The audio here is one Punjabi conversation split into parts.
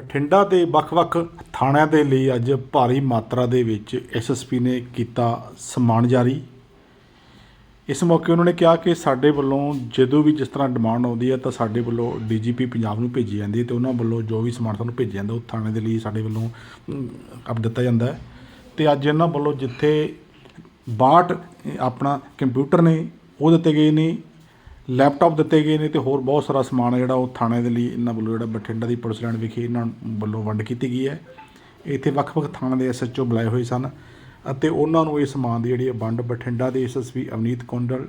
ਬਠਿੰਡਾ ਦੇ ਵੱਖ-ਵੱਖ ਥਾਣਿਆਂ ਦੇ ਲਈ ਅੱਜ ਭਾਰੀ ਮਾਤਰਾ ਦੇ ਵਿੱਚ ਐਸਐਸਪੀ ਨੇ ਕੀਤਾ ਸਮਾਨ ਜਾਰੀ। ਇਸ ਮੌਕੇ ਉਹਨਾਂ ਨੇ ਕਿਹਾ ਕਿ ਸਾਡੇ ਵੱਲੋਂ ਜਦੋਂ ਵੀ ਜਿਸ ਤਰ੍ਹਾਂ ਡਿਮਾਂਡ ਆਉਂਦੀ ਹੈ ਤਾਂ ਸਾਡੇ ਵੱਲੋਂ ਡੀਜੀਪੀ ਪੰਜਾਬ ਨੂੰ ਭੇਜੀ ਜਾਂਦੀ ਹੈ ਤੇ ਉਹਨਾਂ ਵੱਲੋਂ ਜੋ ਵੀ ਸਮਾਨ ਸਾਨੂੰ ਭੇਜਿਆ ਜਾਂਦਾ ਉਹ ਥਾਣੇ ਦੇ ਲਈ ਸਾਡੇ ਵੱਲੋਂ ਅਮ, ਦਿੱਤਾ ਜਾਂਦਾ ਹੈ। ਤੇ ਅੱਜ ਇਹਨਾਂ ਵੱਲੋਂ ਜਿੱਥੇ 62 ਆਪਣਾ ਕੰਪਿਊਟਰ ਨੇ ਉਹ ਦਿੱਤੇ ਗਏ ਨੇ ਲੈਪਟਾਪ ਦਿੱਤੇ ਗਏ ਨੇ ਤੇ ਹੋਰ ਬਹੁਤ ਸਾਰਾ ਸਮਾਨ ਹੈ ਜਿਹੜਾ ਉਹ ਥਾਣੇ ਦੇ ਲਈ ਇਹਨਾਂ ਵੱਲੋਂ ਜਿਹੜਾ ਬਠਿੰਡਾ ਦੀ ਪੁਲਿਸ ਲਾਈਨ ਵਿਖੇ ਇਹਨਾਂ ਵੱਲੋਂ ਵੰਡ ਕੀਤੀ ਗਈ ਹੈ। ਇੱਥੇ ਵੱਖ-ਵੱਖ ਥਾਣਾਂ ਦੇ ਐਸਐਚਓ ਬੁਲਾਏ ਹੋਏ ਸਨ ਅਤੇ ਉਹਨਾਂ ਨੂੰ ਇਹ ਸਮਾਨ ਦੀ ਜਿਹੜੀ ਹੈ ਵੰਡ ਬਠਿੰਡਾ ਦੇ ਐਸਐਸਪੀ ਅਵਨੀਤ ਕੌਂਡਲ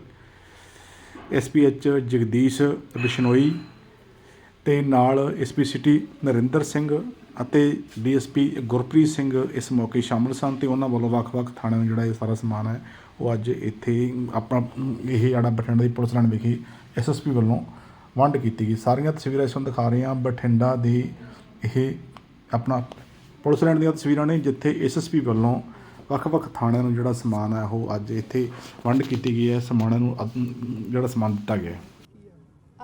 ਐਸਪੀਐਚ ਜਗਦੀਸ਼ ਬਿਸ਼ਨੋਈ ਤੇ ਨਾਲ ਐਸਪੀ ਸਿਟੀ ਨਰਿੰਦਰ ਸਿੰਘ ਅਤੇ ਡੀਐਸਪੀ ਗੁਰਪ੍ਰੀਤ ਸਿੰਘ ਇਸ ਮੌਕੇ ਸ਼ਾਮਲ ਸਨ ਤੇ ਉਹਨਾਂ ਵੱਲੋਂ ਵੱਖ-ਵੱਖ ਥਾਣਿਆਂ ਨੂੰ ਜਿਹੜਾ ਇਹ ਸਾਰਾ ਸਮਾਨ ਹੈ, ਉਹ ਅੱਜ ਇੱਥੇ ਆਪਣਾ ਇਹ ਜਿਹੜਾ ਬਠਿੰਡਾ ਦੀ ਪੁਲਿਸ ਲਾਈਨ ਵਿਖੇ ਐਸਐਸਪੀ ਵੱਲੋਂ ਵੰਡ ਕੀਤੀ ਗਈ। ਸਾਰੀਆਂ ਤਸਵੀਰਾਂ ਇਸ ਨੂੰ ਦਿਖਾ ਰਹੇ ਹਾਂ। ਬਠਿੰਡਾ ਦੇ ਇਹ ਆਪਣਾ ਪੁਲਿਸ ਲਾਈਨ ਦੀਆਂ ਤਸਵੀਰਾਂ ਨੇ, ਜਿੱਥੇ ਐਸਐਸਪੀ ਵੱਲੋਂ ਵੱਖ-ਵੱਖ ਥਾਣਿਆਂ ਨੂੰ ਜਿਹੜਾ ਸਮਾਨ ਹੈ, ਉਹ ਅੱਜ ਇੱਥੇ ਵੰਡ ਕੀਤੀ ਗਈ ਹੈ। ਸਮਾਨਾਂ ਨੂੰ ਜਿਹੜਾ ਸਮਾਨ ਦਿੱਤਾ ਗਿਆ ਹੈ।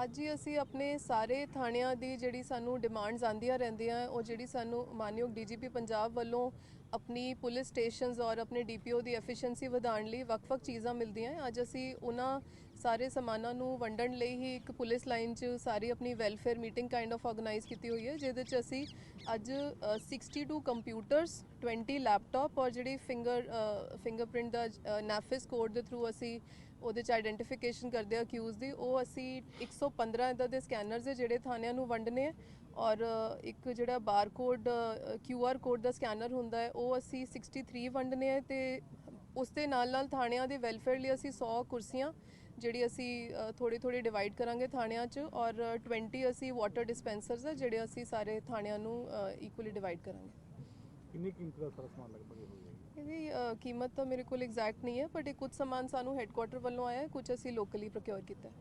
ਅੱਜ ਹੀ ਅਸੀਂ ਆਪਣੇ ਸਾਰੇ ਥਾਣਿਆਂ ਦੀ ਜਿਹੜੀ ਸਾਨੂੰ ਡਿਮਾਂਡਸ ਆਂਦੀਆਂ ਰਹਿੰਦੀਆਂ ਉਹ ਜਿਹੜੀ ਸਾਨੂੰ ਮਾਨਯੋਗ ਡੀਜੀਪੀ ਪੰਜਾਬ ਵੱਲੋਂ ਆਪਣੀ ਪੁਲਿਸ ਸਟੇਸ਼ਨਸ ਔਰ ਆਪਣੇ ਡੀਪੀਓ ਦੀ ਐਫੀਸ਼ੀਐਂਸੀ ਵਧਾਉਣ ਲਈ ਵੱਖ-ਵੱਖ ਚੀਜ਼ਾਂ ਮਿਲਦੀਆਂ ਹੈ। ਅੱਜ ਅਸੀਂ ਉਹਨਾਂ ਸਾਰੇ ਸਮਾਨਾਂ ਨੂੰ ਵੰਡਣ ਲਈ ਹੀ ਇੱਕ ਪੁਲਿਸ ਲਾਈਨ 'ਚ ਸਾਰੀ ਆਪਣੀ welfare meeting kind of organise ਕੀਤੀ ਹੋਈ ਹੈ ਜਿਹਦੇ 'ਚ ਅਸੀਂ ਅੱਜ ਅ, 62 ਕੰਪਿਊਟਰਸ 20 ਲੈਪਟਾਪ ਔਰ ਜਿਹੜੀ ਫਿੰਗਰ ਫਿੰਗਰਪ੍ਰਿੰਟ ਦਾ ਨੈਫਿਸ ਕੋਡ ਦੇ ਥਰੂ ਅਸੀਂ ਉਹਦੇ ਚ ਆਈਡੈਂਟੀਫਿਕੇਸ਼ਨ ਕਰਦੇ ਆ ਅਕਿਊਜ਼ ਦੀ, ਉਹ ਅਸੀਂ 115 ਇਦਾਂ ਦੇ ਸਕੈਨਰਸ ਹੈ ਜਿਹੜੇ ਥਾਣਿਆਂ ਨੂੰ ਵੰਡਨੇ ਆ ਔਰ ਇੱਕ ਜਿਹੜਾ ਬਾਰਕੋਡ ਕਿਊਆਰ ਕੋਡ ਦਾ ਸਕੈਨਰ ਹੁੰਦਾ ਹੈ, ਉਹ ਅਸੀਂ 63 ਵੰਡਨੇ ਆ ਤੇ ਉਸ ਦੇ ਨਾਲ ਨਾਲ ਥਾਣਿਆਂ ਦੇ ਵੈਲਫੇਅਰ ਲਈ ਅਸੀਂ 100 ਕੁਰਸੀਆਂ ਜਿਹੜੀ ਅਸੀਂ ਥੋੜੀ ਥੋੜੀ ਡਿਵਾਈਡ ਕਰਾਂਗੇ ਥਾਣਿਆਂ 'ਚ ਔਰ 20 ਅਸੀਂ ਵਾਟਰ ਡਿਸਪੈਂਸਰਸ ਆ ਜਿਹੜੇ ਅਸੀਂ ਸਾਰੇ ਥਾਣਿਆਂ ਨੂੰ ਇਕੁਅਲੀ ਡਿਵਾਈਡ ਕਰਾਂਗੇ। ਕਿੰਨੀ ਕੀਮਤ ਦਾ ਸਾਰਾ ਸਮਾਨ ਲਗਭਗ ਹੋ ਇਹਦੀ ਕੀਮਤ ਤਾਂ ਮੇਰੇ ਕੋਲ ਐਗਜ਼ੈਕਟ ਨਹੀਂ ਹੈ ਬਟ ਇਹ ਕੁਝ ਸਮਾਨ ਸਾਨੂੰ ਹੈੱਡਕੁਆਟਰ ਵੱਲੋਂ ਆਇਆ ਹੈ, ਕੁਝ ਅਸੀਂ ਲੋਕਲੀ ਪ੍ਰੋਕਿਉਰ ਕੀਤਾ ਹੈ।